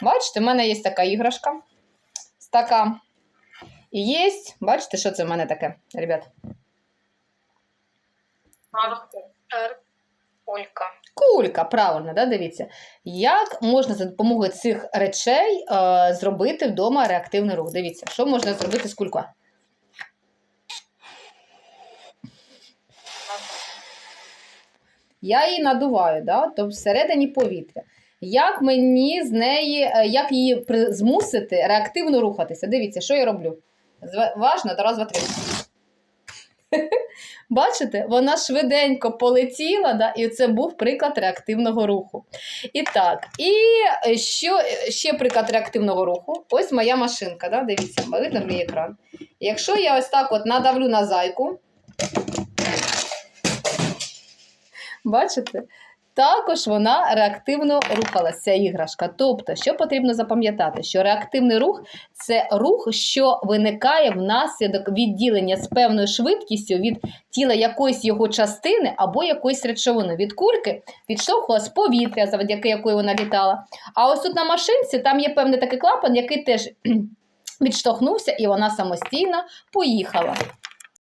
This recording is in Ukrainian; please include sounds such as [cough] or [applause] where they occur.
Бачите, в мене є така іграшка. Така. І є, бачите, що це в мене таке, ребят? Кулька. Кулька, правильно, да, дивіться. Як можна за допомогою цих речей е, зробити вдома реактивний рух? Дивіться, що можна зробити з кулькою? Я її надуваю, да? тобто всередині повітря. Як мені з неї, е, як її змусити реактивно рухатися? Дивіться, що я роблю. Зва- Важно, раз, два, три. [laughs] Бачите, вона швиденько полетіла, да? і це був приклад реактивного руху. І так, і е, що ще приклад реактивного руху? Ось моя машинка, да? дивіться, видно мій екран. Якщо я ось так от надавлю на зайку, бачите? Також вона реактивно рухалася, ця іграшка. Тобто, що потрібно запам'ятати, що реактивний рух це рух, що виникає внаслідок відділення з певною швидкістю від тіла якоїсь його частини або якоїсь речовини. Від кульки відштовхувалась повітря, завдяки якої вона літала. А ось тут на машинці там є певний такий клапан, який теж [clears throat] відштовхнувся, і вона самостійно поїхала.